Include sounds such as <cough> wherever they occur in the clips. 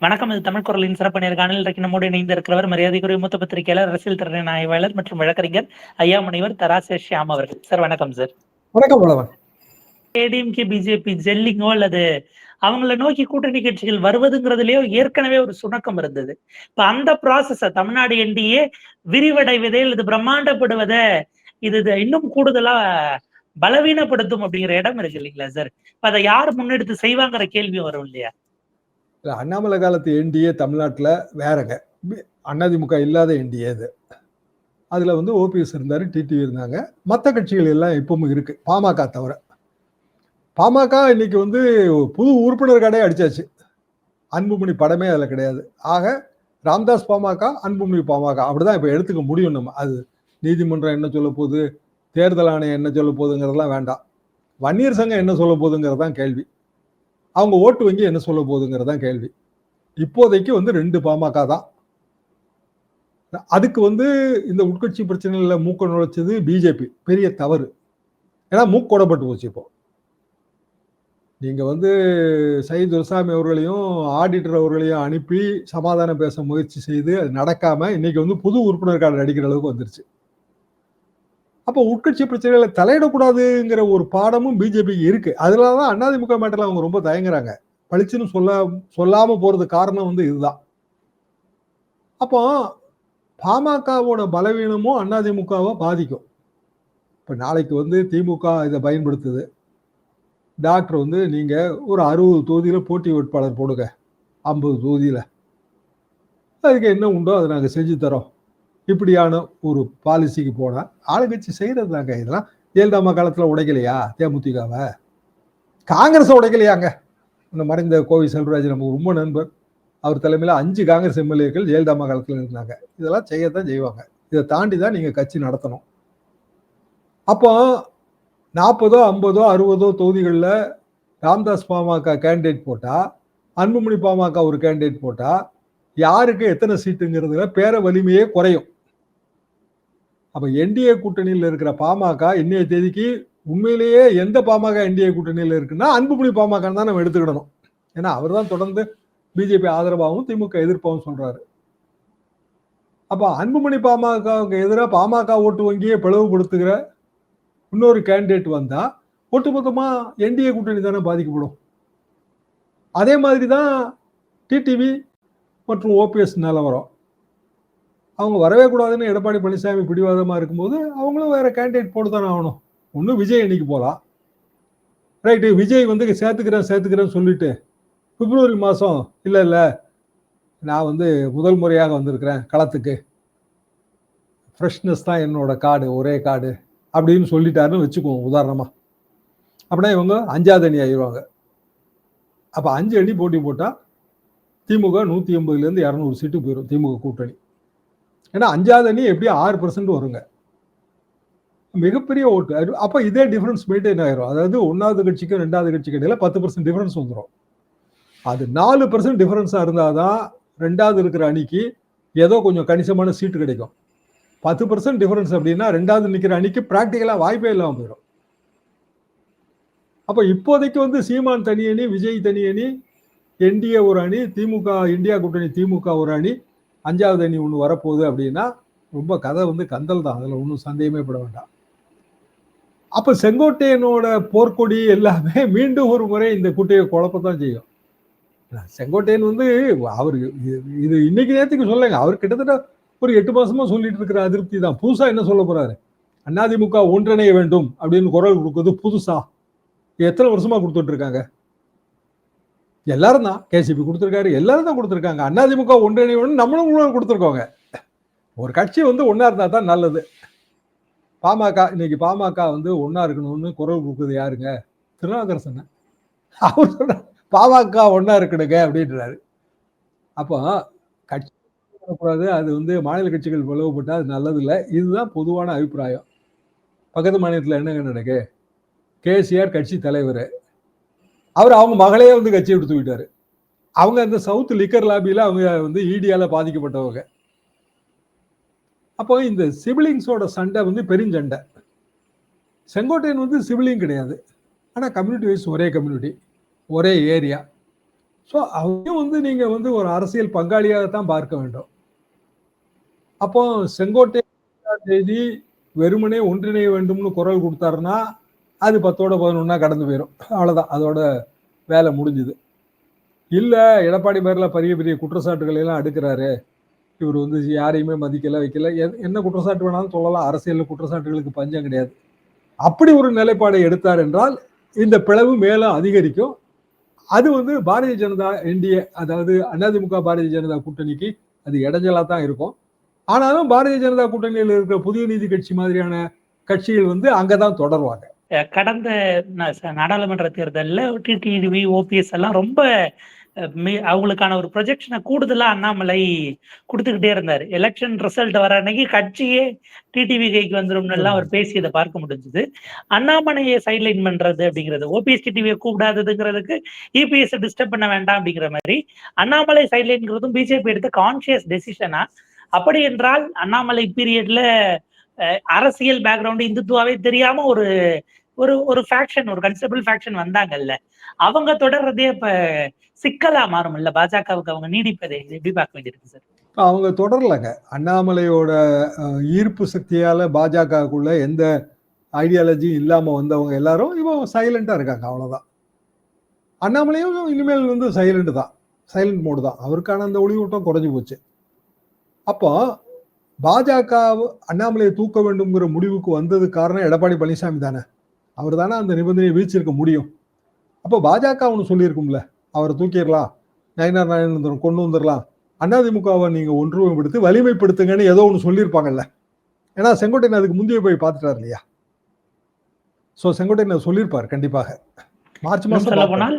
வணக்கம் இது தமிழ் குரலின் சிறப்பு நேர்காணல். இன்றைக்கு நம்மோடு இணைந்து இருக்கிறவர் மரியாதைக்குரிய மூத்த பத்திரிகையாளர் அரசியல் திறன் ஆய்வாளர் மற்றும் வழக்கறிஞர் ஐயா முனைவர் தராசே ஷியாம் அவர்கள். சார் வணக்கம் சார் வணக்கம் ஏடிஎம்கே பிஜேபி ஜெல்லிங்கோ அல்லது அவங்கள நோக்கி கூட்டணி கட்சிகள் வருவதுங்கிறதுலயோ ஏற்கனவே ஒரு சுணக்கம் இருந்தது. இப்ப அந்த ப்ராசஸ தமிழ்நாடு என்டிஏ விரிவடைவதே அல்லது பிரம்மாண்டப்படுவதை இது இது இன்னும் கூடுதலா பலவீனப்படுத்தும் அப்படிங்கிற இடம் இருக்கு இல்லைங்களா சார் இப்ப அதை யார் முன்னெடுத்து செய்வாங்கிற கேள்வி வரும் இல்லையா? இல்லை அண்ணாமலை காலத்து என்டிஏ தமிழ்நாட்டில் வேறங்க. அண்ணாதிமுக அதிமுக இல்லாத என்டிஏ அது. அதில் வந்து ஓபிஎஸ் இருந்தார் டிடிவி இருந்தாங்க. மற்ற கட்சிகள் எல்லாம் இப்பவும் இருக்குது பாமக தவிர. பாமக இன்னைக்கு வந்து புது உறுப்பினர் கடையை அடிச்சாச்சு. அன்புமணி படமே அதில் கிடையாது. ஆக ராம்தாஸ் பாமக அன்புமணி பாமக. அப்படிதான் இப்போ எடுத்துக்க முடியும் நம்ம. அது நீதிமன்றம் என்ன சொல்ல போகுது தேர்தல் ஆணையம் என்ன சொல்ல போகுதுங்கிறதெல்லாம் வேண்டாம். வன்னியர் சங்கம் என்ன சொல்ல போகுதுங்கிறது தான் கேள்வி. அவங்க ஓட்டு வங்கி என்ன சொல்ல போகுதுங்கிறது தான் கேள்வி. இப்போதைக்கு வந்து ரெண்டு பாமக தான். அதுக்கு வந்து இந்த உட்கட்சி பிரச்சனையில் மூக்க நுழைச்சது பிஜேபி. பெரிய தவறு. ஏன்னா மூக்கோடப்பட்டு போச்சு இப்போ. நீங்கள் வந்து சயித் துரசாமி அவர்களையும் ஆடிட்டர் அவர்களையும் அனுப்பி சமாதானம் பேச முயற்சி செய்து அது நடக்காமல் இன்னைக்கு வந்து புது உறுப்பினர் கார்டு அடிக்கிற அளவுக்கு வந்துருச்சு. அப்போ உட்கட்சி பிரச்சனைகளை தலையிடக்கூடாதுங்கிற ஒரு பாடமும் பிஜேபிக்கு இருக்கு. அதனால தான் அண்ணாதிமுக மேட்டர்ல அவங்க ரொம்ப தயங்குறாங்க. பளிச்சுன்னு சொல்ல சொல்லாம போறது காரணம் வந்து இதுதான். அப்போ பாமகவோட பலவீனமும் அண்ணாதிமுகவை பாதிக்கும். இப்போ நாளைக்கு வந்து திமுக இதை பயன்படுத்துது. டாக்டர் வந்து நீங்க ஒரு அறுபது தொகுதியில் போட்டி வேட்பாளர் போடுங்க. ஐம்பது தொகுதியில். அதுக்கு என்ன உண்டோ அதை நாங்கள் செஞ்சு தரோம். இப்படியான ஒரு பாலிசிக்கு போனா ஆளுங்கட்சி செய்யறது தாங்க இதெல்லாம் ஜெயலலிதா காலத்துல உடைக்கலையா? தேமுதிகாவை. காங்கிரஸ் உடைக்கலையாங்க. இந்த மறைந்த கோவி செல்வராஜ் நமக்கு ரொம்ப நண்பர். அவர் தலைமையில் அஞ்சு காங்கிரஸ் எம்எல்ஏக்கள் ஜெயலலிதா காலத்தில் இருந்தாங்க. இதெல்லாம் செய்யத்தான் செய்வாங்க. இதை தாண்டி தான் நீங்கள் கட்சி நடத்தணும். அப்போ நாற்பதோ ஐம்பதோ அறுபதோ தொகுதிகளில் ராம்தாஸ் பாமக கேண்டிடேட் போட்டால் அன்புமணி பாமக ஒரு கேண்டிடேட் போட்டால் யாருக்கு எத்தனை சீட்டுங்கிறதுல பேர வலிமையே குறையும். அப்போ என்டிஏ கூட்டணியில் இருக்கிற பாமக இன்னைய தேதிக்கு உண்மையிலேயே எந்த பாமக என்டிஏ கூட்டணியில் இருக்குன்னா அன்புமணி பாமக தான் நம்ம எடுத்துக்கிடணும். ஏன்னா அவர் தான் தொடர்ந்து பிஜேபி ஆதரவாகவும் திமுக எதிர்ப்பாகவும் சொல்றாரு. அப்போ அன்புமணி பாமகவுக்கு எதிராக பாமக ஓட்டு வங்கியை பிளவுபடுத்துகிற இன்னொரு கேண்டிடேட் வந்தா ஒட்டுமொத்தமாக என்டிஏ கூட்டணி தானே பாதிக்கப்படும். அதே மாதிரி தான் டிடிவி மற்றும் ஓபிஎஸ் நிலவரம். அவங்க வரவே கூடாதுன்னு எடப்பாடி பழனிசாமி பிடிவாதமா இருக்கும்போது அவங்களும் வேற கேண்டிடேட் போட்டு தானே ஆகணும். ஒன்றும் விஜய் இன்னைக்கு போகலாம் ரைட்டு விஜய் வந்து சேர்த்துக்கிறேன் சேர்த்துக்கிறேன்னு சொல்லிட்டு பிப்ரவரி மாதம் இல்லை இல்லை நான் வந்து முதல் முறையாக வந்திருக்கிறேன் களத்துக்கு. ஃப்ரெஷ்னஸ் தான் என்னோட காடு ஒரே காடு அப்படின்னு சொல்லிட்டாருன்னு வச்சுக்குவோம் உதாரணமாக அப்படின்னா இவங்க அஞ்சாவது அணி ஆயிடுவாங்க. அப்போ அஞ்சு அணி போட்டி போட்டால் திமுக நூற்றி எண்பதுலேருந்து இரநூறு சீட்டு போயிடும் திமுக கூட்டணி. ஏன்னா அஞ்சாவது அணி எப்படியும் ஆறு பர்சன்ட் வருங்க. மிகப்பெரிய ஓட்டு. அப்போ இதே டிஃபரன்ஸ் மெயின்டைன் ஆயிரும். அதாவது ஒன்றாவது கட்சிக்கும் ரெண்டாவது கட்சிக்கு இடையில பத்து பர்சன்ட் டிஃபரன்ஸ் வந்துடும் அது நாலு பர்சன்ட் டிஃபரன்ஸாக இருந்தால் தான் ரெண்டாவது இருக்கிற அணிக்கு ஏதோ கொஞ்சம் கணிசமான சீட்டு கிடைக்கும். பத்து பர்சன்ட் டிஃபரன்ஸ் அப்படின்னா ரெண்டாவது நிற்கிற அணிக்கு ப்ராக்டிக்கலாக வாய்ப்பே இல்லாமல் போயிடும் அப்போ இப்போதைக்கு வந்து சீமான் தனி அணி விஜய் தனி அணி என்டிஏ ஒரு அணி திமுக இந்தியா கூட்டணி திமுக ஒரு அணி அஞ்சாவது அணி ஒன்று வரப்போகுது அப்படின்னா ரொம்ப கதை வந்து கந்தல் தான். அதில் ஒன்றும் சந்தேகமே பட வேண்டாம். அப்போ செங்கோட்டையனோட போர்க்கொடி எல்லாமே <laughs> மீண்டும் ஒரு முறை இந்த கூட்டையை குழப்பத்தான் செய்யும். செங்கோட்டையன் வந்து அவர் இது- இது இன்னைக்கு நேரத்துக்கு சொல்லுங்க அவர் கிட்டத்தட்ட ஒரு எட்டு மாசமா சொல்லிட்டு இருக்கிற அதிருப்தி தான். புதுசா என்ன சொல்ல போறாரு? அதிமுக ஒன்றிணைய வேண்டும் அப்படின்னு குரல் கொடுக்குறது புதுசா? எத்தனை வருஷமா கொடுத்துட்டு இருக்காங்க? எல்லாரும் தான். கேசிபி கொடுத்துருக்காரு. எல்லாரும் தான் கொடுத்துருக்காங்க. அதிமுக ஒன்றிணைய நம்மளும் கூட கொடுத்துருக்கோங்க. ஒரு கட்சி வந்து ஒன்றா இருந்தால் தான் நல்லது. பாமக இன்னைக்கு பாமக வந்து ஒன்றா இருக்கணும்னு குரல் கொடுக்குறது யாருங்க? திருநாகரசன் அவர் சொல்ற பாமக ஒன்றா இருக்கணுங்க அப்படின்றாரு. அப்போ கட்சி கூடாது அது வந்து மாநில கட்சிகள் பிளவுபட்டால் அது நல்லதில்லை. இதுதான் பொதுவான அபிப்பிராயம். பக்கத்து மாநிலத்தில் என்னங்க நடக்கு? கேசிஆர் கட்சி தலைவர். அவர் அவங்க மகளே வந்து கட்சியை விட்டு தூக்கிட்டாரு. அவங்க அந்த சவுத் லிக்கர் லாபியில அவங்க வந்து ஈடியால பாதிக்கப்பட்டவங்க. அப்போ இந்த சிபிலிங்ஸோட சண்டை வந்து பெருஞ்சண்டை. செங்கோட்டையன் வந்து சிபிலிங் கிடையாது. ஆனால் கம்யூனிட்டி வைஸ் ஒரே கம்யூனிட்டி ஒரே ஏரியா. ஸோ அவங்க வந்து நீங்க வந்து ஒரு அரசியல் பங்காளியாக தான் பார்க்க வேண்டும். அப்போ செங்கோட்டை தேதி வெறுமனே ஒன்றிணைய வேண்டும்னு குரல் கொடுத்தாருன்னா அது பத்தோட பதினொன்னா கடந்து போயிடும் அவ்வளோதான் அதோட வேலை முடிஞ்சுது. இல்லை எடப்பாடி பேர்ல பெரிய பெரிய குற்றச்சாட்டுகளை எல்லாம் அடுக்கிறாரு இவர் வந்து யாரையுமே மதிக்கல வைக்கல. எ- என்ன குற்றச்சாட்டு வேணாலும் சொல்லலாம். அரசியலில் குற்றச்சாட்டுகளுக்கு பஞ்சம் கிடையாது. அப்படி ஒரு நிலைப்பாடை எடுத்தார் என்றால் இந்த பிளவு மேலும் அதிகரிக்கும். அது வந்து பாரதிய ஜனதா என்டிஏ அதாவது அதிமுக பாரதிய ஜனதா கூட்டணிக்கு அது இடைஞ்சலாக தான் இருக்கும். ஆனாலும் பாரதிய ஜனதா கூட்டணியில் இருக்கிற புதிய நீதி கட்சி மாதிரியான கட்சிகள் வந்து அங்கதான் தொடருவாங்க. கடந்த நாடாளுமன்ற தேர்தலில் டிடிவி ஓபிஎஸ் எல்லாம் ரொம்ப அவங்களுக்கான ஒரு ப்ரொஜெக்ஷனை கூடுதலாக அண்ணாமலை கொடுத்துக்கிட்டே இருந்தாரு. எலெக்ஷன் ரிசல்ட் வர அன்னைக்கு கட்சியே டிடிவி கைக்கு வந்துரும்னு எல்லாம் அவர் பேசியதை பார்க்க முடிஞ்சது. அண்ணாமலையை சைட்லைன் பண்றது அப்படிங்கிறது ஓபிஎஸ் டிடிவியை கூப்பிடாததுங்கிறதுக்கு இபிஎஸ் டிஸ்டர்ப் பண்ண வேண்டாம் அப்படிங்கிற மாதிரி அண்ணாமலை சைட்லைன்ங்கிறதும் பிஜேபி எடுத்த கான்சியஸ் டெசிஷனா அப்படி என்றால் அண்ணாமலை பீரியட்ல அரசியல் பேக்ரவுண்ட் இந்துத்துவாவே தெரியாம ஒரு ஒரு ஒரு ஃபேக்ஷன் ஒரு கன்ஸ்டபிள் ஃபேக்ஷன் வந்தாங்கல்ல அவங்க தொடர்றதே இப்ப சிக்கலா மாறும் இல்ல பாஜகவுக்கு அவங்க நீடிப்பதை எப்படி பார்க்க வேண்டியிருக்கு சார் அவங்க தொடரலங்க. அண்ணாமலையோட ஈர்ப்பு சக்தியால பாஜகவுக்குள்ள எந்த ஐடியாலஜியும் இல்லாம வந்தவங்க எல்லாரும் இவன் சைலண்டா இருக்காங்க அவ்வளவுதான். அண்ணாமலையும் இனிமேல் வந்து சைலண்ட் தான். சைலண்ட் மோடு தான். அவருக்கான அந்த ஒளிவட்டம் குறைஞ்சு போச்சு. அப்போ பாஜக அண்ணாமலையை தூக்க வேண்டும்ங்கிற முடிவுக்கு வந்தது காரணம் எடப்பாடி பழனிசாமி தானே? அவர் தானே அந்த நிபந்தனையை வீழ்ச்சிருக்க முடியும்? அப்போ பாஜக ஒன்று சொல்லியிருக்கும்ல அவரை தூக்கிடலாம் நயனார் நாயனந்தரம் கொண்டு வந்துடலாம் அதிமுகவை நீங்க ஒன்றுமைப்படுத்தி வலிமைப்படுத்துங்கன்னு ஏதோ ஒன்று சொல்லியிருப்பாங்கல்ல. ஏன்னா செங்கோட்டையன் அதுக்கு முந்தைய போய் பார்த்துட்டார் இல்லையா? ஸோ செங்கோட்டையன் சொல்லியிருப்பார் கண்டிப்பாக. மார்ச் மாசம் சொல்ல. போனால்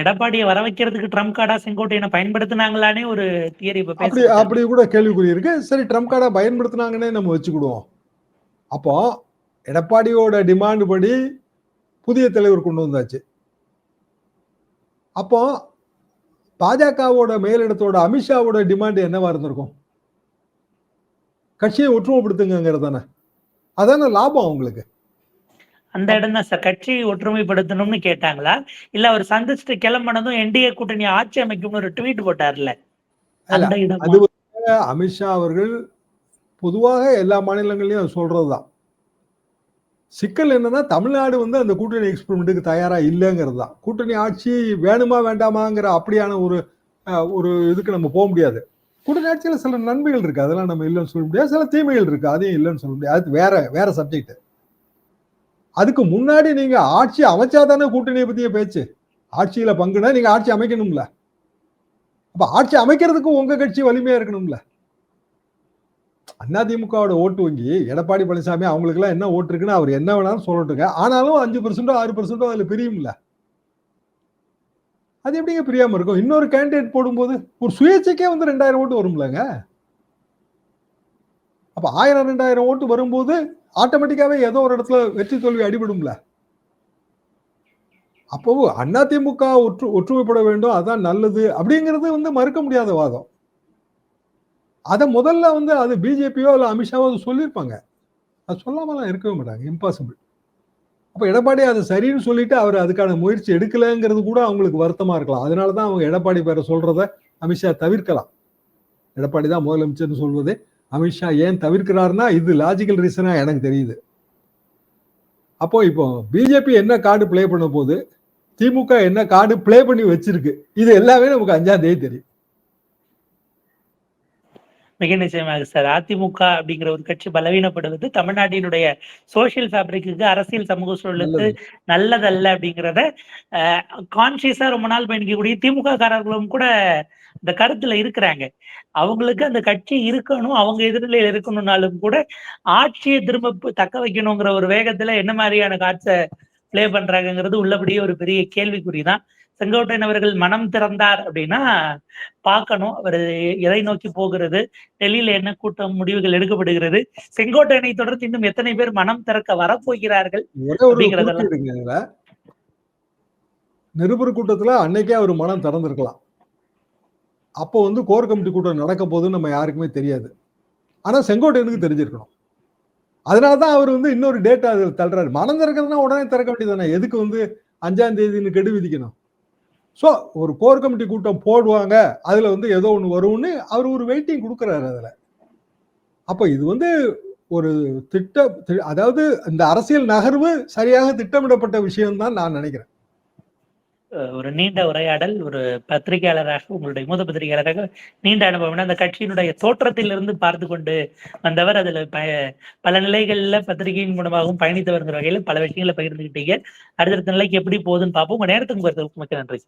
எடப்பாடியை வர வைக்கிறதுக்கு ட்ரம்ப் கார்டா செங்கோட்டையனை பயன்படுத்தினாங்களானே ஒரு தியரி அப்படி அப்படி கூட கேள்விக்குறி இருக்கு. சரி ட்ரம்ப் கார்டை பயன்படுத்தினாங்கன்னே நம்ம வச்சுக்கிடுவோம். அப்போ எடப்பாடியோட டிமாண்ட் படி புதிய தலைவர் கொண்டு வந்தாச்சு. அப்போ பாஜகவோட மேலிடத்தோட அமித்ஷாவோட டிமாண்ட் என்னவா இருந்திருக்கும்? கட்சியை ஒற்றுமைப்படுத்துங்கிறது தானே அதானே லாபம் அவங்களுக்கு. அந்த இடம் தான் சார். கட்சி ஒற்றுமைப்படுத்தணும்னு கேட்டாங்களா? இல்ல அவர் சந்திச்சுட்டு கிளம்பினதும் என்டிஏ கூட்டணி ஆட்சி அமைக்கும்னு ஒரு ட்வீட் போட்டார்ல. அது அமித்ஷா அவர்கள் பொதுவாக எல்லா மாநிலங்களையும் அது சொல்றதுதான். சிக்கல் என்னன்னா தமிழ்நாடு வந்து அந்த கூட்டணி எக்ஸ்பெரிமெண்ட்டுக்கு தயாரா இல்லைங்கிறது தான். கூட்டணி ஆட்சி வேணுமா வேண்டாமாங்கிற அப்படியான ஒரு ஒரு இதுக்கு நம்ம போக முடியாது. கூட்டணி ஆட்சியில் சில நன்மைகள் இருக்கு. அதெல்லாம் நம்ம இல்லைன்னு சொல்ல முடியாது. சில தீமைகள் இருக்கு. அதையும் இல்லைன்னு சொல்ல முடியாது. அது வேற வேற சப்ஜெக்ட் அதுக்கு முன்னாடி நீங்க ஆட்சி அமைச்சா தானே கூட்டணியை பத்திய பேச்சு. ஆட்சியில பங்குனா நீங்க ஆட்சி அமைக்கணும்ல. அப்ப ஆட்சி அமைக்கிறதுக்கு உங்க கட்சி வலிமையா இருக்கணும்ல. அதிமுகவோட ஓட்டு வங்கி எடப்பாடி பழனிசாமி அவங்களுக்குலாம் என்ன ஓட்டு இருக்குன்னு அவர் என்ன வேணாலும் சொல்லட்டுங்க ஆனாலும் அஞ்சு பர்சன்டோ ஆறு பர்சன்டோ அதில் பிரியும்ல. அது எப்படிங்க பிரியாமல் இருக்கும்? இன்னொரு கேண்டிடேட் போடும்போது ஒரு சுயேட்சைக்கே வந்து ரெண்டாயிரம் ஓட்டு வரும்லங்க. அப்போ ஆயிரம் ரெண்டாயிரம் ஓட்டு வரும்போது ஆட்டோமேட்டிக்காகவே ஏதோ ஒரு இடத்துல வெற்றி தோல்வி அடிபடும்ல. அப்போ அதிமுக ஒற்று ஒற்றுமைப்பட வேண்டும் அதான் நல்லது அப்படிங்கிறது வந்து மறுக்க முடியாத வாதம். அதை முதல்ல வந்து அது பிஜேபியோ இல்லை அமித்ஷாவோ அது சொல்லியிருப்பாங்க அது சொல்லாமலாம் இருக்கவே மாட்டாங்க. இம்பாசிபிள் அப்போ எடப்பாடி அது சரின்னு சொல்லிட்டு அவர் அதுக்கான முயற்சி எடுக்கலைங்கிறது கூட அவங்களுக்கு வருத்தமாக இருக்கலாம். அதனால தான் அவங்க எடப்பாடி பேரை சொல்கிறத அமித்ஷா தவிர்க்கலாம். எடப்பாடி தான் முதலமைச்சர்னு சொல்வது. அமித்ஷா ஏன் தவிர்க்கிறாருன்னா இது லாஜிக்கல் ரீசனாக எனக்கு தெரியுது. அப்போ இப்போ பிஜேபி என்ன கார்டு ப்ளே பண்ண போகுது? திமுக என்ன கார்டு ப்ளே பண்ணி வச்சிருக்கு? இது எல்லாமே நமக்கு அஞ்சாம் தேதி தெரியும். மிக நிச்சயமாக சார். அதிமுக அப்படிங்கிற ஒரு கட்சி பலவீனப்படுவது தமிழ்நாட்டினுடைய சோசியல் ஃபேப்ரிக்கு அரசியல் சமூக சூழலுக்கு நல்லது. நல்லதல்ல அப்படிங்கிறத கான்சியஸா ரொம்ப நாள் பயணிக்கக்கூடிய திமுக காரர்களும் கூட இந்த கருத்துல இருக்கிறாங்க. அவங்களுக்கு அந்த கட்சி இருக்கணும் அவங்க எதிர்நிலையில் இருக்கணும்னாலும் கூட ஆட்சியை திரும்ப தக்க வைக்கணுங்கிற ஒரு வேகத்துல என்ன மாதிரியான காட்சை ப்ளே பண்றாங்கங்கிறது உள்ளபடியே ஒரு பெரிய கேள்விக்குறி தான் செங்கோட்டையன் அவர்கள் மனம் திறந்தார் அப்படின்னா பார்க்கணும். அவர் எதை நோக்கி போகிறது? டெல்லியில என்ன கூட்டம் முடிவுகள் எடுக்கப்படுகிறது? செங்கோட்டையனை தொடர்ந்து இன்னும் எத்தனை பேர் மனம் திறக்க வரப்போகிறார்கள் அப்படிங்கிறதெல்லாம். நிருபர் கூட்டத்துல அன்னைக்கே அவர் மனம் திறந்திருக்கலாம். அப்போ வந்து கோர் கமிட்டி கூட்டம் நடக்க போகுதுன்னு நம்ம யாருக்குமே தெரியாது. ஆனா செங்கோட்டையனுக்கு தெரிஞ்சிருக்கணும். அதனாலதான் அவர் வந்து இன்னொரு டேட் அதில் தள்ளுறாரு. மனம் திறக்கிறதுனா உடனே திறக்க வேண்டியதானே எதுக்கு வந்து அஞ்சாம் தேதின்னு கெடு விதிக்கணும்? ஸோ ஒரு கோர் கமிட்டி கூட்டம் போடுவாங்க. அதில் வந்து ஏதோ ஒன்று வரும்னு அவர் ஒரு வெயிட்டிங் கொடுக்குறாரு அதில். அப்போ இது வந்து ஒரு திட்ட தி- அதாவது இந்த அரசியல் நகர்வு சரியாக திட்டமிடப்பட்ட விஷயம் தான் நான் நினைக்கிறேன். ஒரு நீண்ட உரையாடல் ஒரு பத்திரிகையாளராக உங்களுடைய மூத பத்திரிகையாளராக நீண்ட அனுபவம் அந்த கட்சியினுடைய தோற்றத்திலிருந்து பார்த்து கொண்டு வந்தவர் அதுல ப பல நிலைகள்ல பத்திரிகையின் மூலமாகவும் பயணித்தவர்ங்கிற வகையில பல விஷயங்களை பகிர்ந்துகிட்டீங்க. அடுத்தடுத்த நிலைக்கு எப்படி போகுதுன்னு பார்ப்போம். உங்க நேரத்துக்கு மிக்க நன்றி.